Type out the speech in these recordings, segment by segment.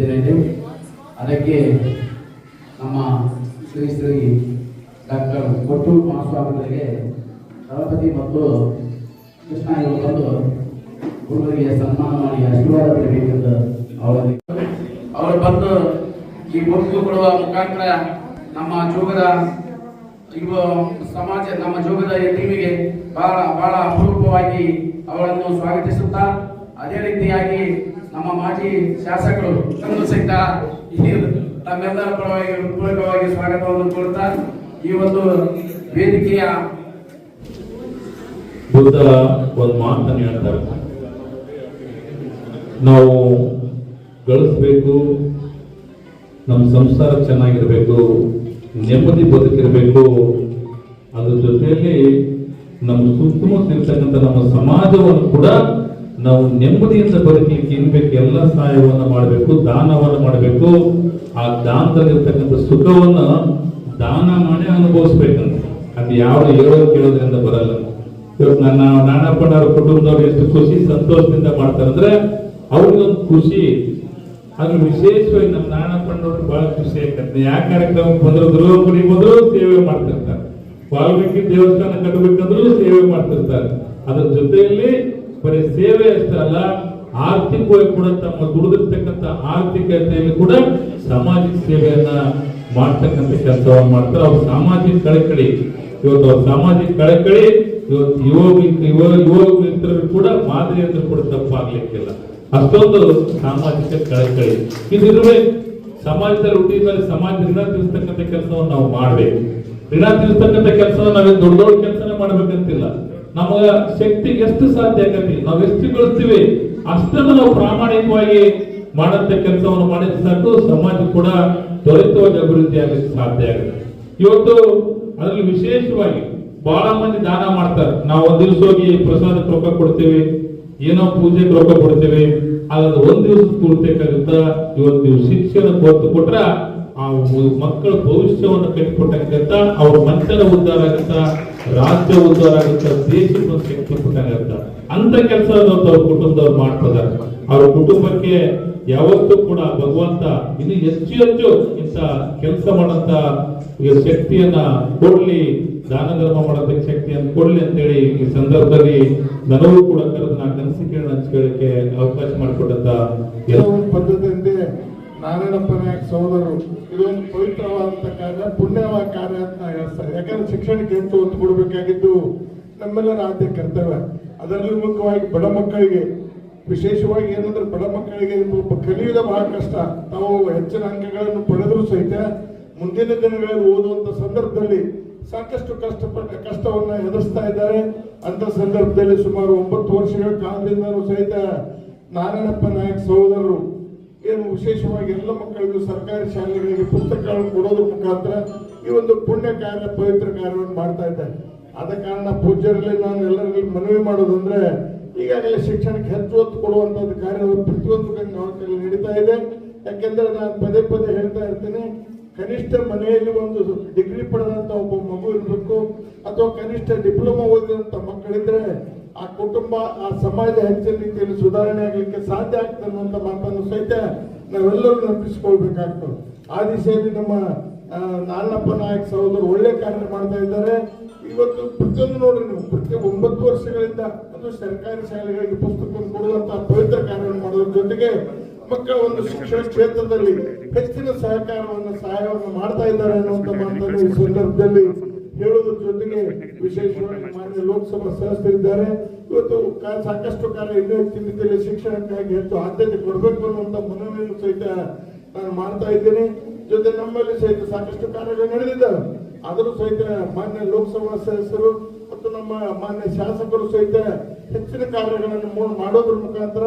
ನಡೀತಿದೆ ಅದಕ್ಕೆ ನಮ್ಮ ಶ್ರೀ ಶ್ರೀ ಡಾಕ್ಟರ್ ಕೊಟ್ಟೂರು ಮಹಾಸ್ವಾಮಿಗಳಿಗೆ ದಳಪತಿ ಮತ್ತು ಕೃಷ್ಣ ಇವರು ಬಂದು ಗುರುಗಳಿಗೆ ಸನ್ಮಾನ ಮಾಡಿ ಆಶೀರ್ವಾದ ಪಡೆಯಬೇಕೆಂದು ಅವರಲ್ಲಿ ಅವರು ಬಂದು ಈ ಗುರುತು ಕೊಡುವ ಮುಖಾಂತರ ನಮ್ಮ ಜೋಗದ ಯುವ ಸಮಾಜ, ನಮ್ಮ ಜೋಗದ ಟೀಮಿಗೆ ಬಹಳ ಬಹಳ ಅಪರೂಪವಾಗಿ ಅವರನ್ನು ಸ್ವಾಗತಿಸುತ್ತಾ, ಅದೇ ರೀತಿಯಾಗಿ ನಮ್ಮ ಮಾಜಿ ಶಾಸಕರು ತಂದು ಸಹಿತ ತಮ್ಮೆಲ್ಲರ ಪರವಾಗಿ ಹೃತ್ಪೂರ್ವಕವಾಗಿ ಸ್ವಾಗತವನ್ನು ಕೋರುತ್ತಾ ಈ ಒಂದು ವೇದಿಕೆಯ ಬುದ್ಧ ಒಂದು ಮಾತನ್ನು ಹೇಳ್ತಾರೆ. ನಾವು ಗಳಿಸ್ಬೇಕು ನಮ್ಮ ಸಂಸಾರ ಚೆನ್ನಾಗಿರಬೇಕು, ನೆಮ್ಮದಿ ಬದುಕಿರಬೇಕು, ಅದ್ರ ಜೊತೆಯಲ್ಲಿ ನಮ್ಮ ಸುತ್ತಮುತ್ತ ಇರ್ತಕ್ಕಂಥ ನಮ್ಮ ಸಮಾಜವನ್ನು ಕೂಡ ನಾವು ನೆಮ್ಮದಿಯಿಂದ ಬದುಕಲಿಕ್ಕೆ ಇನ್ಬೇಕು ಎಲ್ಲ ಸಹಾಯವನ್ನು ಮಾಡಬೇಕು, ದಾನವನ್ನು ಮಾಡಬೇಕು. ಆ ದಾನದಲ್ಲಿರ್ತಕ್ಕಂಥ ಸುಖವನ್ನ ದಾನ ಮಾಡಿ ಅನುಭವಿಸ್ಬೇಕಂತ. ಅದು ಯಾವ ಹೇಳೋದು ಕೇಳೋದ್ರಿಂದ ಬರಲ್ಲ. ಇವತ್ತು ನನ್ನ ನಾನಪ್ಪನವರ ಕುಟುಂಬದವ್ರು ಎಷ್ಟು ಖುಷಿ, ಸಂತೋಷದಿಂದ ಮಾಡ್ತಾರೆ ಅಂದ್ರೆ ಅವ್ರಿಗೊಂದು ಖುಷಿ. ಅದು ವಿಶೇಷವಾಗಿ ನಮ್ಮ ನಾನಪ್ಪನವ್ರು ಬಹಳ ಖುಷಿ ಆಗ್ತದೆ. ಯಾವ ಕಾರ್ಯಕ್ರಮಕ್ಕೆ ಬಂದ್ರು ದುರ್ಗಪುರಿ ಬಂದ್ರು ಸೇವೆ ಮಾಡ್ತಿರ್ತಾರೆ. ವಾಲ್ಮೀಕಿ ದೇವಸ್ಥಾನ ಕಟ್ಟಬೇಕಂದ್ರೂ ಸೇವೆ ಮಾಡ್ತಿರ್ತಾರೆ. ಅದ್ರ ಜೊತೆಯಲ್ಲಿ ಬರೀ ಸೇವೆ ಅಷ್ಟೇ ಅಲ್ಲ, ಆರ್ಥಿಕವಾಗಿ ಕೂಡ ತಮ್ಮ ದುಡಿದಿರ್ತಕ್ಕಂಥ ಆರ್ಥಿಕತೆಯಲ್ಲಿ ಕೂಡ ಸಾಮಾಜಿಕ ಸೇವೆಯನ್ನ ಮಾಡ್ತಕ್ಕಂಥ ಕೆಲಸವನ್ನು ಮಾಡ್ತಾರೆ. ಅವ್ರ ಸಾಮಾಜಿಕ ಕಳಕಳಿ. ಇವತ್ತು ಅವ್ರ ಸಾಮಾಜಿಕ ಕಳಕಳಿ, ಇವತ್ತು ಯುವ ಯುವ ಯುವ ಮಿತ್ರರು ಕೂಡ ಮಾದರಿ ಕೂಡ ತಪ್ಪಾಗ್ಲಿಕ್ಕಿಲ್ಲ. ಅಷ್ಟೊಂದು ಸಾಮಾಜಿಕ ಕಳಕಳಿ. ಇದಿರ್ಬೇಕು ಸಮಾಜದಲ್ಲಿ ಹುಟ್ಟಿದ ಮೇಲೆ ಸಮಾಜ ಋಣ ತಿಳಿಸ್ತಕ್ಕಂಥ ಕೆಲಸವನ್ನು ನಾವು ಮಾಡ್ಬೇಕು. ಋಣ ತಿಳಿಸ್ತಕ್ಕಂಥ ಕೆಲಸವನ್ನು ನಾವೇ ದೊಡ್ಡ ದೊಡ್ಡ ಕೆಲಸನೇ ಮಾಡ್ಬೇಕಂತಿಲ್ಲ. ನಮಗ ಶಕ್ತಿ ಎಷ್ಟು ಸಾಧ್ಯ ಆಗತ್ತೆ ನಾವು ಎಷ್ಟು ಗಳಿಸ್ತೀವಿ ಅಷ್ಟನ್ನು ನಾವು ಪ್ರಾಮಾಣಿಕವಾಗಿ ಮಾಡಂತ ಕೆಲಸವನ್ನು ಮಾಡಿದ್ರೆ ಸಾಕು, ಸಮಾಜ ಕೂಡ ತ್ವರಿತವಾಗಿ ಅಭಿವೃದ್ಧಿ ಆಗಲಿಕ್ಕೆ ಸಾಧ್ಯ ಆಗುತ್ತೆ. ಇವತ್ತು ಅದರಲ್ಲಿ ವಿಶೇಷವಾಗಿ ಬಹಳ ಮಂದಿ ದಾನ ಮಾಡ್ತಾರೆ. ನಾವು ಒಂದ್ ದಿವಸ ಹೋಗಿ ಪ್ರಸಾದಕ್ಕೆ ರೊಕ್ಕ ಕೊಡ್ತೇವೆ, ಏನೋ ಪೂಜೆಗೆ ರೊಕ್ಕ ಕೊಡ್ತೇವೆ ಆಗ ಒಂದ್ ದಿವಸ ಪೂರ್ತಿಯಾಗುತ್ತ ಇವತ್ತು ಶಿಕ್ಷಣ ಒತ್ತು ಕೊಟ್ರ ಆ ಮಕ್ಕಳ ಭವಿಷ್ಯವನ್ನು ಕಟ್ಟಿಕೊಟ್ಟಂಗತ್ತ ಅವ್ರ ಮಕ್ಕಳ ಉದ್ಧಾರ ಆಗತ್ತ, ರಾಜ್ಯ ಉದ್ಧಾರ ಆಗತ್ತ, ದೇಶವನ್ನು ಕಟ್ಟಿಕೊಟ್ಟಂಗತ್ತ ಅಂತ ಕೆಲಸ ಅವ್ರ ಕುಟುಂಬದವ್ರು ಮಾಡ್ತಿದ್ದಾರೆ ಅವ್ರ ಕುಟುಂಬಕ್ಕೆ ಯಾವತ್ತೂ ಕೂಡ ಭಗವಂತ ಇನ್ನು ಹೆಚ್ಚು ಹೆಚ್ಚು ಇಂತ ಕೆಲಸ ಮಾಡಂತ ಶಕ್ತಿಯನ್ನ ಕೊಡ್ಲಿ, ದಾನ ಧರ್ಮ ಮಾಡೋದಕ್ಕೆ ಶಕ್ತಿಯನ್ನು ಕೊಡ್ಲಿ ಅಂತೇಳಿ ಈ ಸಂದರ್ಭದಲ್ಲಿ ನನಗೂ ಕೂಡ ಕರೆದು ನಾ ಅನಿಸಿಕೆಗಳನ್ನ ಕೇಳಕ್ಕೆ ಅವಕಾಶ ಮಾಡಿಕೊಟ್ಟಂತ ನಾರಾಯಣಪ್ಪ ಸೋದರರು ಸಹೋದರರು ಇದೊಂದು ಪವಿತ್ರವಾದಂತ ಕಾರ್ಯ ಪುಣ್ಯವಾದ ಕಾರ್ಯ ಅಂತ ಹೇಳ್ತಾರೆ. ಯಾಕಂದ್ರೆ ಶಿಕ್ಷಣಕ್ಕೆ ಹೆಚ್ಚು ಒತ್ತು ಕೊಡಬೇಕಾಗಿದ್ದು ನಮ್ಮೆಲ್ಲರ ಆದ್ಯ ಕರ್ತವ್ಯ. ಅದರಲ್ಲಿ ಮುಖ್ಯವಾಗಿ ಬಡ ಮಕ್ಕಳಿಗೆ, ವಿಶೇಷವಾಗಿ ಏನಂದ್ರೆ ಬಡ ಮಕ್ಕಳಿಗೆ ಕಲಿಯುವುದು ಬಹಳ ಕಷ್ಟ. ತಾವು ಹೆಚ್ಚಿನ ಅಂಕಗಳನ್ನು ಪಡೆದರೂ ಸಹಿತ ಮುಂದಿನ ದಿನಗಳಲ್ಲಿ ಓದುವಂತ ಸಂದರ್ಭದಲ್ಲಿ ಸಾಕಷ್ಟು ಕಷ್ಟಪಟ್ಟ ಕಷ್ಟವನ್ನ ಎದುರಿಸ್ತಾ ಇದ್ದಾರೆ. ಅಂತ ಸಂದರ್ಭದಲ್ಲಿ ಸುಮಾರು ಒಂಬತ್ತು ವರ್ಷಗಳ ಕಾಲದಿಂದಲೂ ಸಹಿತ ನಾರಾಯಣಪ್ಪ ನಾಯಕ್ ಸಹೋದರರು ಏನು ವಿಶೇಷವಾಗಿ ಎಲ್ಲ ಮಕ್ಕಳಿಗೂ ಸರ್ಕಾರಿ ಶಾಲೆಗಳಿಗೆ ಪುಸ್ತಕಗಳನ್ನು ಕೊಡೋದ್ರ ಮುಖಾಂತರ ಈ ಒಂದು ಪುಣ್ಯ ಕಾರ್ಯ, ಪವಿತ್ರ ಕಾರ್ಯವನ್ನು ಮಾಡ್ತಾ ಇದ್ದಾರೆ. ಆದ ಕಾರಣ ಪೂಜ್ಯರಲ್ಲಿ ನಾನು ಎಲ್ಲರಲ್ಲಿ ಮನವಿ ಮಾಡೋದಂದ್ರೆ ಈಗಾಗಲೇ ಶಿಕ್ಷಣಕ್ಕೆ ಹೆಚ್ಚು ಒತ್ತು ಕೊಡುವಂತದ್ದು ಕಾರ್ಯ ಪ್ರತಿಯೊಂದು ಗಂಗಾವತಿಯಲ್ಲಿ ನಡೀತಾ ಇದೆ. ಯಾಕೆಂದ್ರೆ ನಾನು ಪದೇ ಪದೇ ಹೇಳ್ತಾ ಇರ್ತೇನೆ, ಕನಿಷ್ಠ ಮನೆಯಲ್ಲಿ ಒಂದು ಡಿಗ್ರಿ ಪಡೆದಂತ ಒಬ್ಬ ಮಗು ಇರಬೇಕು, ಅಥವಾ ಕನಿಷ್ಠ ಡಿಪ್ಲೊಮಾ ಓದಿದಂತ ಮಕ್ಕಳಿದ್ರೆ ಆ ಕುಟುಂಬ, ಆ ಸಮಾಜ ಹೆಚ್ಚಿನ ರೀತಿಯಲ್ಲಿ ಸುಧಾರಣೆ ಆಗಲಿಕ್ಕೆ ಸಾಧ್ಯ ಆಗ್ತದೆ ಅನ್ನುವಂತ ಮಾತನ್ನು ಸಹಿತ ನಾವೆಲ್ಲರೂ ನೆನಪಿಸ್ಕೊಳ್ಬೇಕಾಗ್ತದೆ. ಆ ದಿಶೆಯಲ್ಲಿ ನಮ್ಮ ನಾರಾಯಣಪ್ಪ ನಾಯಕ್ ಸಹೋದರು ಒಳ್ಳೆ ಕಾರ್ಯ ಮಾಡ್ತಾ ಇದ್ದಾರೆ. ಇವತ್ತು ಪ್ರತಿಯೊಂದು ನೋಡ್ರಿ ನೀವು, ಪ್ರತಿ ಒಂಬತ್ತು ವರ್ಷಗಳಿಂದ ಅದು ಸರ್ಕಾರಿ ಶಾಲೆಗಳಿಗೆ ಪುಸ್ತಕವನ್ನು ಕೊಡುವಂತಹ ಪವಿತ್ರ ಕಾರ್ಯವನ್ನು ಮಾಡೋದ್ರ ಜೊತೆಗೆ ಮಕ್ಕಳ ಒಂದು ಶಿಕ್ಷಣ ಕ್ಷೇತ್ರದಲ್ಲಿ ಹೆಚ್ಚಿನ ಸಹಕಾರವನ್ನು, ಸಹಾಯವನ್ನು ಮಾಡ್ತಾ ಇದ್ದಾರೆ ಅನ್ನುವಂತ ಮಾತನ್ನು ಈ ಸಂದರ್ಭದಲ್ಲಿ ಹೇಳುವುದ್ರ ಜೊತೆಗೆ ವಿಶೇಷವಾಗಿ ಮಾನ್ಯ ಲೋಕಸಭಾ ಸದಸ್ಯರಿದ್ದಾರೆ ಇವತ್ತು ಸಾಕಷ್ಟು ಕಾಲ ಇನ್ನೂ ಹೆಚ್ಚಿನ ರೀತಿಯಲ್ಲಿ ಶಿಕ್ಷಣಕ್ಕಾಗಿ ಹೆಚ್ಚು ಆದ್ಯತೆ ಕೊಡಬೇಕು ಅನ್ನುವಂತ ಮನವಿಯನ್ನು ಸಹಿತ ನಾನು ಮಾಡ್ತಾ ಇದ್ದೇನೆ. ಜೊತೆ ನಮ್ಮಲ್ಲಿ ಸಹಿತ ಸಾಕಷ್ಟು ಕಾರ್ಯಗಳು ನಡೆದಿದ್ದಾವೆ. ಆದರೂ ಸಹಿತ ಮಾನ್ಯ ಲೋಕಸಭಾ ಸದಸ್ಯರು ಮತ್ತು ನಮ್ಮ ಮಾನ್ಯ ಶಾಸಕರು ಸಹಿತ ಹೆಚ್ಚಿನ ಕಾರ್ಯಗಳನ್ನು ಮಾಡೋದ್ರ ಮುಖಾಂತರ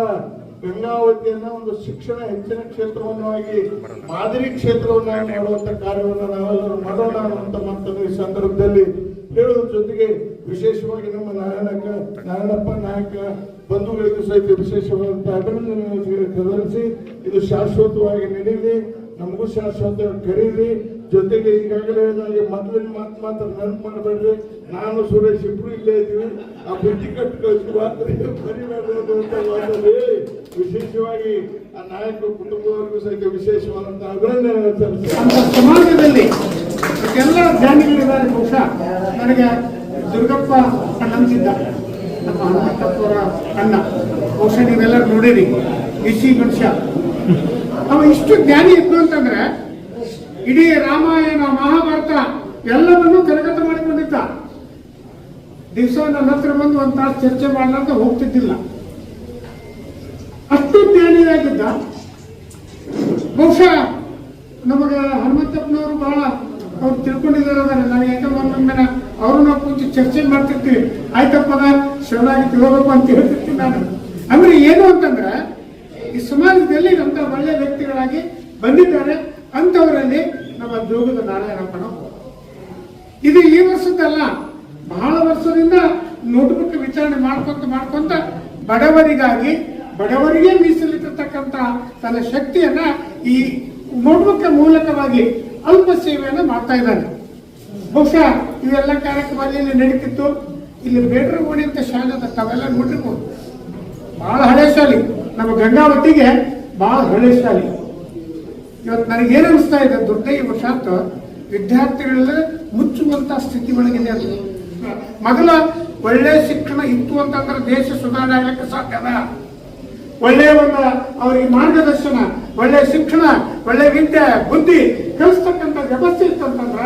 ಗಂಗಾವತಿಯನ್ನ ಒಂದು ಶಿಕ್ಷಣ ಹೆಚ್ಚಿನ ಕ್ಷೇತ್ರವನ್ನಾಗಿ ಮಾದರಿ ಕ್ಷೇತ್ರವನ್ನಾಗಿ ಮಾಡುವಂತ ಕಾರ್ಯವನ್ನು ನಾವೆಲ್ಲರೂ ಮಾಡೋಣ ಅನ್ನುವಂತ ಈ ಸಂದರ್ಭದಲ್ಲಿ ಹೇಳುವ ಜೊತೆಗೆ ವಿಶೇಷವಾಗಿ ನಮ್ಮ ನಾರಾಯಣಕ ನಾರಾಯಣಪ್ಪ ನಾಯಕ ಬಂಧುಗಳಿಗೂ ಸಹಿತ ವಿಶೇಷವಾದಂಥ ಸಲ್ಲಿಸಿ ಇದು ಶಾಶ್ವತವಾಗಿ ನಡೆಯಲಿ ನಮಗೂ ಶಾಶ್ವತ ಕರೀಲಿ. ಜೊತೆಗೆ ಈಗಾಗಲೇ ಮೊದಲಿನ ಮಾತು ಮಾತ್ರ ನೆನಪು ಮಾಡಬೇಡ್ರಿ. ನಾನು ಸುರೇಶ್ ಇಬ್ರು ಇಲ್ಲೇ ಇದ್ದೀವಿ. ಆ ಬುದ್ಧಿ ಕಟ್ಟು ಕಳಿಸಿ ಮಾತ್ರ ಅಂತ ಹೇಳಿ ವಿಶೇಷವಾಗಿ ಆ ನಾಯಕರು ಕುಟುಂಬವರೆಗೂ ಸಹಿತ ವಿಶೇಷವಾದಂತಹ ಅಭಿನಂದನೆ ಅಂತ ಸಮಾಜದಲ್ಲಿ ಎಲ್ಲ ಜ್ಞಾನಿಗಳಿದ್ದಾರೆ ಬಹುಶಃ. ನನಗೆ ದುರ್ಗಪ್ಪ ಅಣ್ಣಂತಿದ್ದ ನಮ್ಮ ಹನುಮಂತಪ್ಪವರ ಕಣ್ಣ ಬಹುಶಃ ನೀವೆಲ್ಲರೂ ನೋಡಿರಿ. ಇಸಿ ಮನುಷ್ಯ. ಅವ ಇಷ್ಟು ಜ್ಞಾನಿ ಇತ್ತು ಅಂತಂದ್ರೆ ಇಡೀ ರಾಮಾಯಣ, ಮಹಾಭಾರತ ಎಲ್ಲವನ್ನೂ ಕರಗತ ಮಾಡಿಕೊಂಡಿದ್ದ. ದಿವಸ ನನ್ನ ಹತ್ರ ಬಂದು ಒಂದು ತಾಸು ಚರ್ಚೆ ಮಾಡಲಾರ್ದ ಹೋಗ್ತಿದ್ದಿಲ್ಲ. ಜ್ಞಾನಿಯಾಗಿದ್ದ ಬಹುಶಃ ನಮಗೆ ಹನುಮಂತಪ್ಪನವರು ಬಹಳ ಅವ್ರು ತಿಳ್ಕೊಂಡಿದ್ದಾರೆ ನಾನು ಯಾಕಂದ್ರೆ ಅವರು ನಾವು ಕೂತು ಚರ್ಚೆ ಮಾಡ್ತಿರ್ತೀವಿ ಆಯ್ತಪ್ಪ ಶಿವನಾಗಿ ತಿಳ್ಕೋಬೇಕು ಅಂತ ಹೇಳ್ತಿರ್ತೀನಿ ನಾನು. ಅಂದ್ರೆ ಏನು ಅಂತಂದ್ರೆ, ಈ ಸಮಾಜದಲ್ಲಿ ಅಂತ ಒಳ್ಳೆ ವ್ಯಕ್ತಿಗಳಾಗಿ ಬಂದಿದ್ದಾರೆ. ಅಂತವರಲ್ಲಿ ನಮ್ಮ ಜೋಗದ ನಾರಾಯಣಪ್ಪನ ಇದು ಈ ವರ್ಷದಲ್ಲ ಬಹಳ ವರ್ಷದಿಂದ ನೋಟ್ಬುಕ್ ವಿಚಾರಣೆ ಮಾಡ್ಕೊಂತ ಮಾಡ್ಕೊಂತ ಬಡವರಿಗಾಗಿ ಬಡವರಿಗೆ ಮೀಸಲಿಟ್ಟಿರ್ತಕ್ಕಂಥ ತನ್ನ ಶಕ್ತಿಯನ್ನ ಈ ನೋಟ್ಬುಕ್ ಮೂಲಕವಾಗಿ ಅಲ್ಪ ಸೇವೆಯನ್ನು ಮಾಡ್ತಾ ಇದ್ದಾನೆ. ಬಹುಶಃ ಇವೆಲ್ಲ ಕಾರ್ಯಕ್ರಮದಲ್ಲಿ ನಡೀತಿತ್ತು. ಇಲ್ಲಿ ಬೇಡ್ರ ಓಣಿ ಅಂತ ಶಾಲೆ ತಾವೆಲ್ಲ ನೋಡಿರ್ಬೋದು ಬಹಳ ಹಳೆ ಶಾಲೆ. ನಮ್ಮ ಗಂಗಾವತಿಗೆ ಬಹಳ ಹಳೆ ಶಾಲೆ. ಇವತ್ತು ನನಗೆ ಏನು ಅನಿಸ್ತಾ ಇದೆ ಅಂತ ವಿದ್ಯಾರ್ಥಿಗಳೆಲ್ಲ ಮುಚ್ಚುವಂತ ಸ್ಥಿತಿ ಒಳಗಿದೆ ಅದು. ಮೊದಲ ಒಳ್ಳೆ ಶಿಕ್ಷಣ ಇತ್ತು ಅಂತಂದ್ರೆ ದೇಶ ಸುಧಾರಣೆ ಆಗ್ಲಿಕ್ಕೆ ಸಾಧ್ಯದ ಒಳ್ಳೆಯ ಒಂದು ಅವರಿಗೆ ಮಾರ್ಗದರ್ಶನ ಒಳ್ಳೆಯ ಶಿಕ್ಷಣ, ಒಳ್ಳೆ ವಿದ್ಯೆ, ಬುದ್ಧಿ ಕಲಿಸ್ತಕ್ಕಂಥ ವ್ಯವಸ್ಥೆ ಇತ್ತಂತಂದ್ರ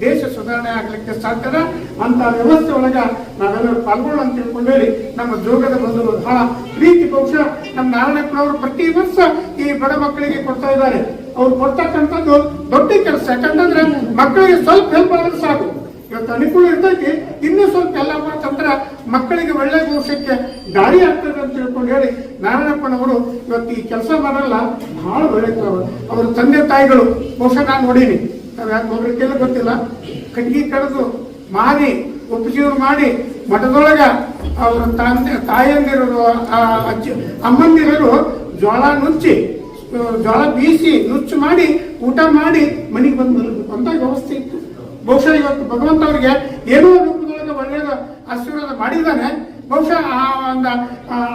ದೇಶ ಸುಧಾರಣೆ ಆಗ್ಲಿಕ್ಕೆ ಸಾಧ್ಯದ ಅಂತ ವ್ಯವಸ್ಥೆ ಒಳಗ ನಾವೆಲ್ಲರೂ ಪಾಲ್ಗೊಳ್ಳೋಣ ಅಂತ ತಿಳ್ಕೊಂಡೇಳಿ ನಮ್ಮ ಜೋಗದ ಬಂಧುಗಳು ಬಹಳ ಪ್ರೀತಿ ಬಹುಶಃ ನಮ್ಮ ನಾರಾಯಣಪ್ಪನವರು ಪ್ರತಿ ವರ್ಷ ಈ ಬಡ ಮಕ್ಕಳಿಗೆ ಕೊಡ್ತಾ ಇದ್ದಾರೆ. ಅವ್ರು ಕೊಡ್ತಕ್ಕಂಥದ್ದು ದೊಡ್ಡ ಕೆಲಸ. ಯಾಕಂತಂದ್ರೆ ಮಕ್ಕಳಿಗೆ ಸ್ವಲ್ಪ ಹೆಲ್ಪ್ ಆದ್ರೆ ಸಾಕು. ಇವತ್ತು ಅನುಕೂಲ ಇರ್ತೈತಿ. ಇನ್ನೂ ಸ್ವಲ್ಪ ಎಲ್ಲ ಮಾಡ್ತಂದ್ರ ಮಕ್ಕಳಿಗೆ ಒಳ್ಳೆ ಭವಿಷ್ಯಕ್ಕೆ ದಾರಿ ಆಗ್ತದೆ ಅಂತ ತಿಳ್ಕೊಂಡು ಹೇಳಿ ನಾರಾಯಣಪ್ಪನವರು ಇವತ್ತು ಈ ಕೆಲಸ ಮಾಡಲ್ಲ ಬಹಳ ಒಳ್ಳೆ ಅವ್ರ ತಂದೆ ತಾಯಿಗಳು, ಬಹುಶಃ ನಾನು ನೋಡೀನಿ. ನಾವು ಯಾಕೆ ಒಬ್ರಿಗೆಲ್ಲ ಗೊತ್ತಿಲ್ಲ. ಕಟ್ಟಿಗೆ ಕಡಿದು ಮಾರಿ ಉಪಜೀವನ ಮಾಡಿ, ಮಠದೊಳಗೆ ಅವರ ತಂದೆ, ತಾಯಿಯಂದಿರೋರು ಅಜ್ಜಿ, ಅಮ್ಮಂದಿರೋರು ಜೋಳ ನುಚ್ಚಿ ಜೋಳ ಬೀಸಿ ನುಚ್ಚು ಮಾಡಿ, ಊಟ ಮಾಡಿ ಮನೆಗೆ ಬಂದು ಅಂತ ವ್ಯವಸ್ಥೆ ಇತ್ತು. ಬಹುಶಃ ಇವತ್ತು ಭಗವಂತ ಅವರಿಗೆ ಏನೋ ರೂಪದೊಳಗೆ ಒಳ್ಳೆಯದ ಆಶೀರ್ವಾದ ಮಾಡಿದ್ದಾನೆ. ಬಹುಶಃ ಆ ಒಂದು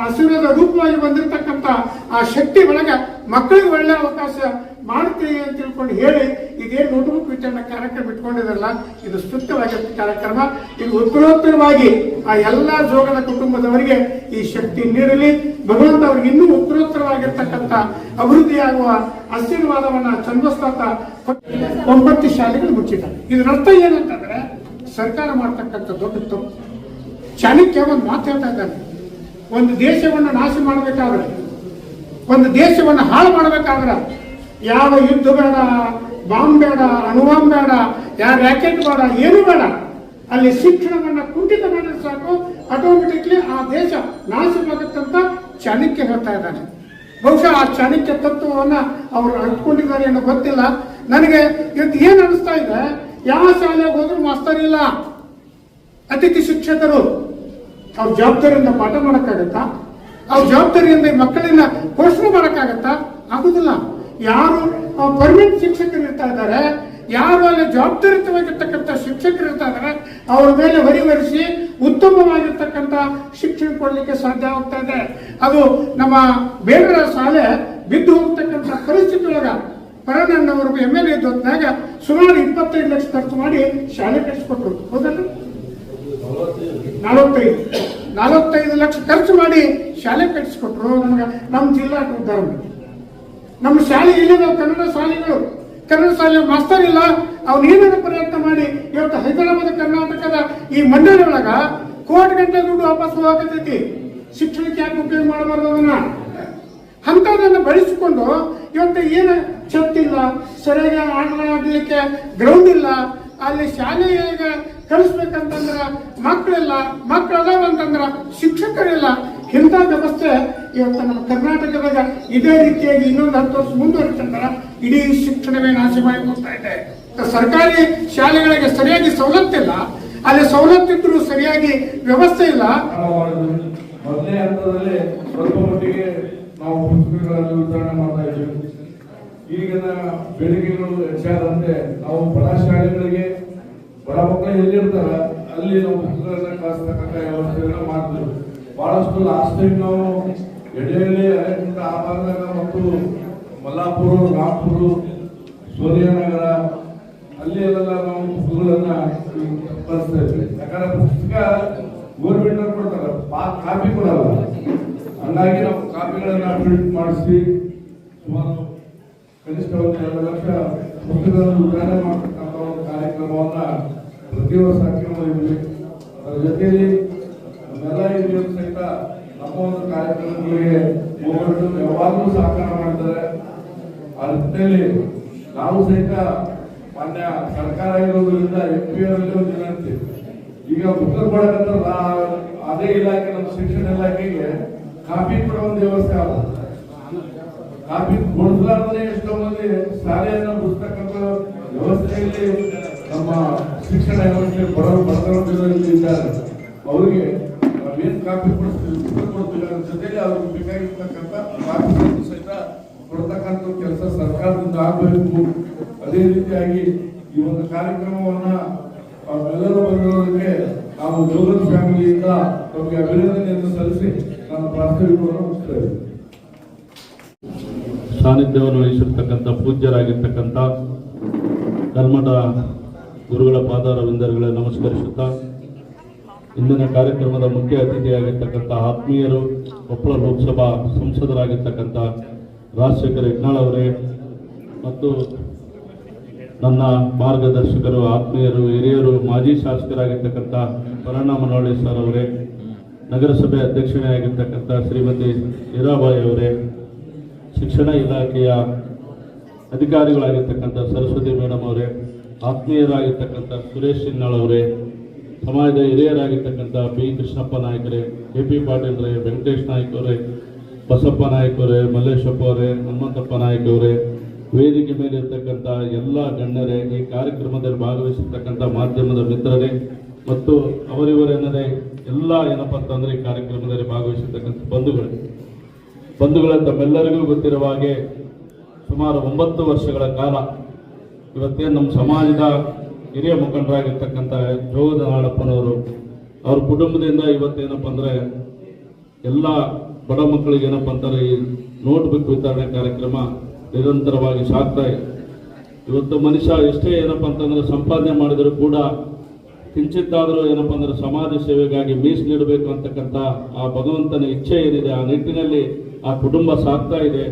ಹಸಿರದ ರೂಪವಾಗಿ ಬಂದಿರತಕ್ಕಂತ ಆ ಶಕ್ತಿ ಒಳಗೆ ಮಕ್ಕಳಿಗೆ ಒಳ್ಳೆ ಅವಕಾಶ ಮಾಡ್ತೀವಿ ಅಂತ ತಿಳ್ಕೊಂಡು ಹೇಳಿ ಇದೇನು ನೋಟ್ಬುಕ್ ವಿಚಾರಣೆ ಕಾರ್ಯಕ್ರಮ ಇಟ್ಕೊಂಡಿದ್ರಲ್ಲ, ಇದು ಸ್ತುತ್ಯವಾಗಿರ್ತ ಕಾರ್ಯಕ್ರಮ. ಇದು ಉತ್ತರೋತ್ತರವಾಗಿ ಆ ಎಲ್ಲಾ ಜೋಗದ ಕುಟುಂಬದವರಿಗೆ ಈ ಶಕ್ತಿ ನೀಡಲಿ. ಭಗವಂತ ಅವ್ರಿಗೆ ಇನ್ನೂ ಉತ್ತರೋತ್ತರವಾಗಿರ್ತಕ್ಕಂಥ ಅಭಿವೃದ್ಧಿಯಾಗುವ ಆಶೀರ್ವಾದವನ್ನ ಚಂದ್ರಸ್ತಾತ ಒಂಬತ್ತು ಶಾಲೆಗಳು ಮುಚ್ಚಿದ್ದಾರೆ. ಇದರ ಅರ್ಥ ಏನಂತಂದ್ರೆ ಸರ್ಕಾರ ಮಾಡ್ತಕ್ಕಂಥ ದೊಡ್ಡ ತಪ್ಪು. ಚಾಣಕ್ಯ ಒಂದು ಮಾತು ಹೇಳ್ತಾ ಇದ್ದಾನೆ. ಒಂದು ದೇಶವನ್ನು ನಾಶ ಮಾಡಬೇಕಾದ್ರೆ, ಒಂದು ದೇಶವನ್ನು ಹಾಳು ಮಾಡಬೇಕಾದ್ರೆ, ಯಾವ ಯುದ್ಧ ಬೇಡ, ಬಾಂಬ್ ಬೇಡ ಅಣುವಾಂಬ್ ಬೇಡ, ಯಾವ ರ್ಯಾಕೆಟ್ ಬೇಡ, ಏನು ಬೇಡ. ಅಲ್ಲಿ ಶಿಕ್ಷಣವನ್ನ ಕುಂಠಿತ ಮಾಡಿದ್ರೆ ಸಾಕು ಆಟೋಮೆಟಿಕ್ಲಿ ಆ ದೇಶ ನಾಶವಾಗುತ್ತಂತ ಚಾಣಕ್ಯ ಹೇಳ್ತಾ ಇದ್ದಾನೆ. ಬಹುಶಃ ಆ ಚಾಣಕ್ಯ ತತ್ವವನ್ನ ಅವರು ಅಂಟ್ಕೊಂಡಿದ್ದಾರೆ ಅನ್ನೋ ಗೊತ್ತಿಲ್ಲ. ನನಗೆ ಇವತ್ತು ಏನು ಅನಿಸ್ತಾ ಇದೆ? ಯಾವ ಶಾಲೆಗೆ ಹೋದ್ರೂ ಮಾಸ್ತರ್ ಇಲ್ಲ. ಅತಿಥಿ ಶಿಕ್ಷಕರು ಅವ್ರ ಜವಾಬ್ದಾರಿಯಿಂದ ಪಾಠ ಮಾಡೋಕ್ಕಾಗತ್ತಾ? ಅವ್ರ ಜವಾಬ್ದಾರಿಯಿಂದ ಮಕ್ಕಳನ್ನ ಪೋಷಣೆ ಮಾಡೋಕ್ಕಾಗತ್ತಾ? ಆಗುದಿಲ್ಲ. ಯಾರು ಪರ್ಮನೆಂಟ್ ಶಿಕ್ಷಕರು ಇರ್ತಾ ಇದ್ದಾರೆ, ಯಾರು ಅಲ್ಲಿ ಜವಾಬ್ದಾರಿತವಾಗಿರ್ತಕ್ಕಂಥ ಶಿಕ್ಷಕರು ಇರ್ತಾ ಇದ್ದಾರೆ, ಅವ್ರ ಮೇಲೆ ಹೊರಿವರಿಸಿ ಉತ್ತಮವಾಗಿರ್ತಕ್ಕಂಥ ಶಿಕ್ಷಣ ಕೊಡಲಿಕ್ಕೆ ಸಾಧ್ಯ ಆಗ್ತಾ ಇದೆ. ಅದು ನಮ್ಮ ಬೇಡರ ಶಾಲೆ ಬಿದ್ದು ಹೋಗ್ತಕ್ಕಂಥ ಪರಿಸ್ಥಿತಿ ಒಳಗ ಪರನಣ್ಣವರು ಎಂ ಎಲ್ ಎ ಸುಮಾರು ಇಪ್ಪತ್ತೈದು ಲಕ್ಷ ಖರ್ಚು ಮಾಡಿ ಶಾಲೆ ಕಟ್ಟಿಸ್ಕೊಟ್ರು. ಹೌದಲ್ಲ ನಲವತ್ತೈದು ನಲವತ್ತೈದು ಲಕ್ಷ ಖರ್ಚು ಮಾಡಿ ಶಾಲೆ ಕಟ್ಟಿಸ್ಕೊಟ್ರು. ನಮ್ಗೆ ನಮ್ಮ ಜಿಲ್ಲಾ ಉದ್ಧಾರ ನಮ್ಮ ಶಾಲೆ ಇಲ್ಲಿ ನಾವು ಕನ್ನಡ ಶಾಲೆಗಳು. ಕನ್ನಡ ಶಾಲೆ ಮಾಸ್ತರ್ ಇಲ್ಲ. ಅವ್ನು ಏನೇನು ಪ್ರಯತ್ನ ಮಾಡಿ ಇವತ್ತು ಹೈದರಾಬಾದ್ ಕರ್ನಾಟಕದ ಈ ಮಂಡಳಿ ಒಳಗ ಕೋಟಿ ಗಂಟೆ ದುಡ್ಡು ವಾಪಸ್ ಹೋಗತೈತಿ ಶಿಕ್ಷಣಕ್ಕೆ ಯಾಕೆ ಉಪಯೋಗ ಮಾಡಬಾರ್ದು ಅದನ್ನ? ಅಂಥದನ್ನ ಬಳಸಿಕೊಂಡು ಇವತ್ತು ಏನು ಇಲ್ಲ ಸರಿಯಾಗಿ ಆಡ್ಲಿಕ್ಕೆ ಗ್ರೌಂಡ್ ಇಲ್ಲ. ಅಲ್ಲಿ ಶಾಲೆಗೆ ಕಳಿಸ್ಬೇಕಂತಂದ್ರ ಮಕ್ಕಳಿಲ್ಲ ಮಕ್ಕಳು ಅದಾವ ಅಂತಂದ್ರ ಶಿಕ್ಷಕರಿಲ್ಲ ಇಂಥ ವ್ಯವಸ್ಥೆ ಇವತ್ತು ನಮ್ಮ ಕರ್ನಾಟಕದಾಗ ಇದೇ ರೀತಿಯಾಗಿ ಇನ್ನೊಂದು ಹತ್ತು ವರ್ಷ ಮುಂದುವರಿತಂದ್ರ ಇಡೀ ಶಿಕ್ಷಣವೇ ನಾಶ ಮಾಡಿ ಹೋಗ್ತಾ ಇದೆ. ಸರ್ಕಾರಿ ಶಾಲೆಗಳಿಗೆ ಸರಿಯಾಗಿ ಸವಲತ್ತಿಲ್ಲ ಅಲ್ಲಿ ಸವಲತ್ತಿದ್ರು ಸರಿಯಾಗಿ ವ್ಯವಸ್ಥೆ ಇಲ್ಲ. ಮೊದಲನೇ ಹಂತದಲ್ಲಿ ಸ್ವಲ್ಪ ನಾವು ಪುಸ್ತಕಗಳನ್ನು ವಿತರಣೆ ಮಾಡ್ತಾ ಇದ್ದೀವಿ ಈಗಿನ ಬೆಳಿಗ್ಗೆಗಳು ಹೆಚ್ಚಾದಂತೆ ನಾವು ಬಡ ಶಾಲೆಗಳಿಗೆ ಬಡ ಮಕ್ಕಳು ಎಲ್ಲಿರ್ತಾರ? ಅಲ್ಲಿ ನಾವು ಪುಸ್ತಕಗಳನ್ನ ಕಳಿಸ್ತಕ್ಕಂಥ ವ್ಯವಸ್ಥೆಗಳನ್ನ ಮಾಡ್ತೀವಿ. ಭಾಳಷ್ಟು ಲಾಸ್ಟ್ ಟೈಮ್ ನಾವು ಎಡೆಯಲ್ಲಿ ಅರೆಕುಂಟ ಆ ಭಾಗದಾಗ ಮತ್ತು ಮಲ್ಲಾಪುರ ರಾಂಪುರ ಸೂರ್ಯನಗರ ಅಲ್ಲಿ ಎಲ್ಲ ನಾವು ಪುಸ್ತಕಗಳನ್ನ ಬಳಸ್ತಾ ಇದ್ವಿ. ಯಾಕಂದ್ರೆ ಪುಸ್ತಕ ಗೋರ್ಮೆಂಟ್ ಕೊಡ್ತಾರೆ. ಕಾಪಿ ಕೊಡಲ್ಲ. ಹಂಗಾಗಿ ನಾವು ಕಾಪಿಗಳನ್ನ ಪ್ರಿಂಟ್ ಮಾಡಿಸಿ ಸುಮಾರು ಕನಿಷ್ಠ ಒಂದು ಎರಡು ಲಕ್ಷ ಪುಸ್ತಕಗಳನ್ನು ಉದ್ಘಾಟನೆ ಒಂದು ಕಾರ್ಯಕ್ರಮವನ್ನ ಪ್ರತಿ ವರ್ಷ ಹಾಕಿಕೊಂಡಿದ್ದೀವಿ ಅದರ ಜೊತೆಯಲ್ಲಿ ನಮ್ಮೆಲ್ಲ ಹಿರಿಯರು ಸಹಿತ ನಮ್ಮ ಒಂದು ಕಾರ್ಯಕ್ರಮಗಳಿಗೆ ಹೋಗ್ಬಿಟ್ಟು ಯಾವಾಗಲೂ ಸಹಕಾರ ಮಾಡಿದ್ದಾರೆ ಆ ನಿಟ್ಟಿನಲ್ಲಿ ನಾವು ಸಹಿತ ಮಾನ್ಯ ಸರ್ಕಾರ ಇರೋದ್ರಿಂದ ಎಂ ಪಿ ಅವರಲ್ಲಿ ಒಂದು ವಿನಂತಿ ಈಗ ಉತ್ತರ ಕೊಡಕಂತ ಅದೇ ಇಲಾಖೆ, ನಮ್ಮ ಶಿಕ್ಷಣ ಇಲಾಖೆಗೆ ಕಾಪಿ ಕೊಡೋ ಒಂದು ವ್ಯವಸ್ಥೆ ಆಗುತ್ತೆ. ಕಾಪಿ ಕೊಡ್ಲಾರ್ದೇ ಎಷ್ಟೋ ಮಂದಿ ಶಾಲೆಯನ್ನು ಬಿಡಿಸ್ತಕ್ಕಂಥ ವ್ಯವಸ್ಥೆಯಲ್ಲಿ ನಮ್ಮ ಶಿಕ್ಷಣ ವ್ಯವಸ್ಥೆ ಬಡ ಬಡತನದಲ್ಲಿ ಇದ್ದಾರೆ. ಅವರಿಗೆ ಮೇನ್ ಕಾಪಿ ಕೊಡ್ತೀವಿ ಜೊತೆಲಿ ಅವ್ರಿಗೆ ಬೇಕಾಗಿರ್ತಕ್ಕಂಥ ಕಾಪಿ ಸಹಿತ ಕೊಡ್ತಕ್ಕಂಥ ಕೆಲಸ ಸರ್ಕಾರದಿಂದ ಆಗಬೇಕು. ಅದೇ ರೀತಿಯಾಗಿ ಈ ಒಂದು ಕಾರ್ಯಕ್ರಮವನ್ನ ಎಲ್ಲರೂ ಬಂದಿರೋದಕ್ಕೆ ನಾವು ಜೋಗನ್ ಫ್ಯಾಮಿಲಿಯಿಂದ ನಮಗೆ ಅಭಿನಂದನೆಯನ್ನು ಸಲ್ಲಿಸಿ ನಾನು ಪ್ರಾರ್ಥನೆಗಳನ್ನು ಮುಗಿಸ್ತೇವೆ. ಸಾನ್ನಿಧ್ಯವನ್ನು ವಹಿಸಿರ್ತಕ್ಕಂಥ ಪೂಜ್ಯರಾಗಿರ್ತಕ್ಕಂಥ ಕಲ್ಮಠ ಗುರುಗಳ ಪಾದಾರವಿಂದರುಗಳೇ ನಮಸ್ಕರಿಸುತ್ತಾ, ಇಂದಿನ ಕಾರ್ಯಕ್ರಮದ ಮುಖ್ಯ ಅತಿಥಿಯಾಗಿರ್ತಕ್ಕಂಥ ಆತ್ಮೀಯರು, ಕೊಪ್ಪಳ ಲೋಕಸಭಾ ಸಂಸದರಾಗಿರ್ತಕ್ಕಂಥ ರಾಜಶೇಖರ್ ಯಜ್ಞಾಳ್ ಅವರೇ ಮತ್ತು ನನ್ನ ಮಾರ್ಗದರ್ಶಕರು, ಆತ್ಮೀಯರು, ಹಿರಿಯರು, ಮಾಜಿ ಶಾಸಕರಾಗಿರ್ತಕ್ಕಂಥ ಪರಣ್ಣ ಮನೋಳಿ ಸರ್ ಅವರೇ, ನಗರಸಭೆ ಅಧ್ಯಕ್ಷರಾಗಿರ್ತಕ್ಕಂಥ ಶ್ರೀಮತಿ ಹೀರಾಬಾಯಿ ಅವರೇ, ಶಿಕ್ಷಣ ಇಲಾಖೆಯ ಅಧಿಕಾರಿಗಳಾಗಿರ್ತಕ್ಕಂಥ ಸರಸ್ವತಿ ಮೇಡಮ್ ಅವರೇ ಆತ್ಮೀಯರಾಗಿರ್ತಕ್ಕಂಥ ಸುರೇಶ್ ಅವರೇ, ಸಮಾಜದ ಹಿರಿಯರಾಗಿರ್ತಕ್ಕಂಥ ಬಿ ಕೃಷ್ಣಪ್ಪ ನಾಯಕರೇ, ಕೆ. ಪಿ. ಪಾಟೀಲ್ರೇ ವೆಂಕಟೇಶ್ ನಾಯ್ಕ ಅವರೇ, ಬಸಪ್ಪ ನಾಯಕರೇ ಮಲ್ಲೇಶಪ್ಪ ಅವರೇ, ಹನುಮಂತಪ್ಪ ನಾಯ್ಕ ಅವರೇ, ವೇದಿಕೆ ಮೇಲೆ ಇರ್ತಕ್ಕಂಥ ಎಲ್ಲ ಗಣ್ಯರೇ, ಈ ಕಾರ್ಯಕ್ರಮದಲ್ಲಿ ಭಾಗವಹಿಸಿರ್ತಕ್ಕಂಥ ಮಾಧ್ಯಮದ ಮಿತ್ರರೇ ಮತ್ತು ಅವರಿವರೇನದೇ ಎಲ್ಲ ಏನಪ್ಪ ಅಂತಂದರೆ ಈ ಕಾರ್ಯಕ್ರಮದಲ್ಲಿ ಭಾಗವಹಿಸಿರ್ತಕ್ಕಂಥ ಬಂಧುಗಳು. ಬಂಧುಗಳ ತಮ್ಮೆಲ್ಲರಿಗೂ ಗೊತ್ತಿರುವ ಹಾಗೆ ಸುಮಾರು ಒಂಬತ್ತು ವರ್ಷಗಳ ಕಾಲ ಇವತ್ತೇನು ನಮ್ಮ ಸಮಾಜದ ಹಿರಿಯ ಮುಖಂಡರಾಗಿರ್ತಕ್ಕಂಥ ಜೋಗದ ನಾಡಪ್ಪನವರು, ಅವ್ರ ಕುಟುಂಬದಿಂದ ಇವತ್ತೇನಪ್ಪ ಅಂದರೆ ಎಲ್ಲ ಬಡ ಮಕ್ಕಳಿಗೆ ಏನಪ್ಪ ಅಂತಾರೆ, ಈ ನೋಟ್ ಬುಕ್ ವಿತರಣೆ ಕಾರ್ಯಕ್ರಮ ನಿರಂತರವಾಗಿ ಸಾಗ್ತಾ ಇದೆ. ಇವತ್ತು ಮನುಷ್ಯ ಎಷ್ಟೇ ಏನಪ್ಪ ಅಂತಂದ್ರೆ ಸಂಪಾದನೆ ಮಾಡಿದರೂ ಕೂಡ ಕಿಂಚಿತ್ತಾದರೂ ಏನಪ್ಪ ಅಂದ್ರೆ ಸಮಾಜ ಸೇವೆಗಾಗಿ ಮೀಸಲಿಡಬೇಕು ಅಂತಕ್ಕಂಥ ಆ ಭಗವಂತನ ಇಚ್ಛೆ ಏನಿದೆ, ಆ ನಿಟ್ಟಿನಲ್ಲಿ ಆ ಕುಟುಂಬ ಸಾಗ್ತಾ ಇದೆ.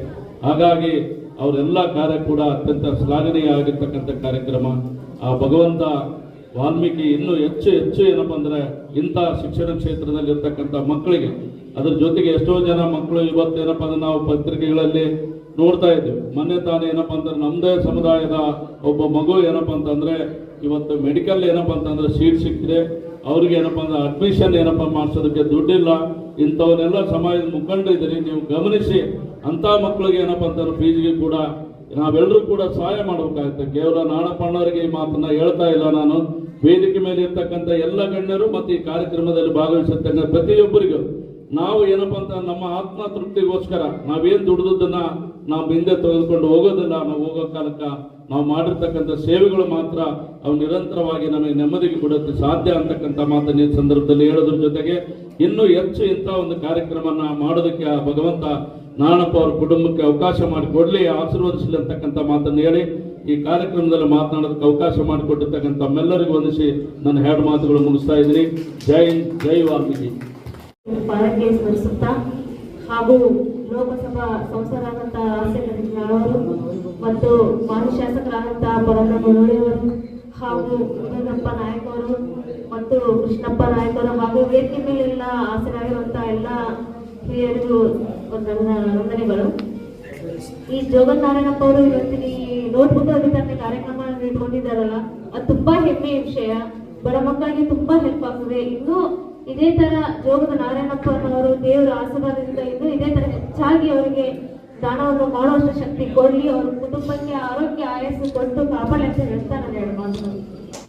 ಹಾಗಾಗಿ ಅವರೆಲ್ಲ ಕಾರ್ಯ ಕೂಡ ಅತ್ಯಂತ ಶ್ಲಾಘನೀಯ ಆಗಿರ್ತಕ್ಕಂಥ ಕಾರ್ಯಕ್ರಮ. ಆ ಭಗವಂತ ವಾಲ್ಮೀಕಿ ಇನ್ನೂ ಹೆಚ್ಚು ಹೆಚ್ಚು ಏನಪ್ಪ ಅಂದರೆ ಇಂಥ ಶಿಕ್ಷಣ ಕ್ಷೇತ್ರದಲ್ಲಿ ಇರ್ತಕ್ಕಂಥ ಮಕ್ಕಳಿಗೆ, ಅದ್ರ ಜೊತೆಗೆ ಎಷ್ಟೋ ಜನ ಮಕ್ಕಳು ಇವತ್ತೇನಪ್ಪ ಅಂದ್ರೆ ನಾವು ಪತ್ರಿಕೆಗಳಲ್ಲಿ ನೋಡ್ತಾ ಇದ್ದೀವಿ ಮೊನ್ನೆ ತಾನೇ ಏನಪ್ಪ ಅಂದ್ರೆ ನಮ್ಮದೇ ಸಮುದಾಯದ ಒಬ್ಬ ಮಗು ಏನಪ್ಪ ಅಂತಂದ್ರೆ ಇವತ್ತು ಮೆಡಿಕಲ್ ಏನಪ್ಪ ಅಂತಂದ್ರೆ ಸೀಟ್ ಸಿಕ್ಕಿದೆ. ಅವ್ರಿಗೆ ಏನಪ್ಪ ಅಂದ್ರೆ ಅಡ್ಮಿಷನ್ ಏನಪ್ಪ ಮಾಡಿಸೋದಕ್ಕೆ ದುಡ್ಡಿಲ್ಲ. ಇಂಥವನ್ನೆಲ್ಲ ಸಮಾಜದ ಮುಖಂಡರಿದ್ದೀರಿ ನೀವು ಗಮನಿಸಿ. ಅಂತ ಮಕ್ಕಳಿಗೆ ಏನಪ್ಪ ಅಂತಂದ್ರೆ ಫೀಸ್ಗೆ ಕೂಡ ನಾವೆಲ್ಲರೂ ಕೂಡ ಸಹಾಯ ಮಾಡಬೇಕಾಗುತ್ತೆ. ಕೇವಲ ನಾಣಪ್ಪಣ್ಣವರಿಗೆ ಈ ಮಾತನ್ನ ಹೇಳ್ತಾ ಇಲ್ಲ ನಾನು. ವೇದಿಕೆ ಮೇಲೆ ಇರ್ತಕ್ಕಂಥ ಎಲ್ಲ ಗಣ್ಯರು ಮತ್ತು ಈ ಕಾರ್ಯಕ್ರಮದಲ್ಲಿ ಭಾಗವಹಿಸತಕ್ಕಂಥ ಪ್ರತಿಯೊಬ್ಬರಿಗೂ ನಾವು ಏನಪ್ಪ ಅಂತ ನಮ್ಮ ಆತ್ಮ ತೃಪ್ತಿಗೋಸ್ಕರ ನಾವೇನ್ ದುಡಿದನ್ನ ನಾವು ಹಿಂದೆ ತೆಗೆದುಕೊಂಡು ಹೋಗೋದಿಲ್ಲ, ನಾವು ಹೋಗೋ ಕಾಲಕ್ಕ ನಾವು ಮಾಡಿರ್ತಕ್ಕಂಥ ಸೇವೆಗಳು ಮಾತ್ರ ಅವು ನಿರಂತರವಾಗಿ ನಮಗೆ ನೆಮ್ಮದಿಗೆ ಕೊಡುತ್ತೆ. ಸಾಧ್ಯ ಅಂತಕ್ಕಂಥ ಮಾತನ್ನ ಈ ಸಂದರ್ಭದಲ್ಲಿ ಹೇಳೋದ್ರ ಜೊತೆಗೆ ಇನ್ನೂ ಹೆಚ್ಚು ಇಂಥ ಒಂದು ಕಾರ್ಯಕ್ರಮನ ಮಾಡೋದಕ್ಕೆ ಆ ಭಗವಂತ ನಾರಾಯಣಪ್ಪ ಅವ್ರ ಕುಟುಂಬಕ್ಕೆ ಅವಕಾಶ ಮಾಡಿಕೊಡ್ಲಿ ಆಶೀರ್ವದಿಸಲಿ ಅಂತಕ್ಕಂಥ ಮಾತನ್ನು ಹೇಳಿ, ಈ ಕಾರ್ಯಕ್ರಮದಲ್ಲಿ ಮಾತನಾಡೋದಕ್ಕೆ ಅವಕಾಶ ಮಾಡಿಕೊಟ್ಟಿರ್ತಕ್ಕಂಥ ಮೆಲ್ಲರಿಗೂ ವಂದಿಸಿ ನನ್ನ ಎರಡು ಮಾತುಗಳು ಮುಗಿಸ್ತಾ ಇದ್ದೀನಿ. ಜೈ ಜೈ ವಾಲ್ಮೀಕಿ. ಹಾಗೂ ಲೋಕಸಭಾ ಸಂಸದರಾದಂಥ ಅವರು ಮತ್ತು ಮಾಜಿ ಶಾಸಕರಾದಂಥ ಪರಮ ಮುರಳಿಯವರು ಹಾಗೂ ಮುರುಗಪ್ಪ ನಾಯಕ್ ಅವರು ಮತ್ತು ಕೃಷ್ಣಪ್ಪ ನಾಯಕ್ ಅವರು ಹಾಗೂ ವೇದಿಕೆ ಮೇಲೆಲ್ಲ ಹಾಸನಾಗಿರುವಂಥ ಎಲ್ಲ ಹಿರಿಯರಿಗೂ ನನ್ನ ವಂದನೆಗಳು ಈ ಜೋಗನಾರಾಯಣಪ್ಪ ಅವರು ಇವತ್ತಿನ ಈ ನೋಟ್ಬುಕ್ ತನ್ನ ಕಾರ್ಯಕ್ರಮ ಇಟ್ಕೊಂಡಿದ್ದಾರಲ್ಲ, ಅದು ತುಂಬಾ ಹೆಮ್ಮೆಯ ವಿಷಯ. ಬಡ ಮಕ್ಕಳಿಗೆ ತುಂಬಾ ಹೆಲ್ಪ್ ಆಗ್ತದೆ. ಇನ್ನು ಇದೇ ತರ ಜೋಗದ ನಾರಾಯಣಪ್ಪನವರು ದೇವರ ಆಶೀರ್ವಾದದಿಂದ ಇನ್ನು ಇದೇ ತರ ಹೆಚ್ಚಾಗಿ ಅವರಿಗೆ ದಾನವನ್ನು ಮಾಡುವಷ್ಟು ಶಕ್ತಿ ಕೊಡ್ಲಿ. ಅವ್ರ ಕುಟುಂಬಕ್ಕೆ ಆರೋಗ್ಯ, ಆಯಸ್ಸು ಕೊಟ್ಟು ಕಾಪಾಡಲಿ ಅಂತ ಹೇಳ್ತಾ ನಾನು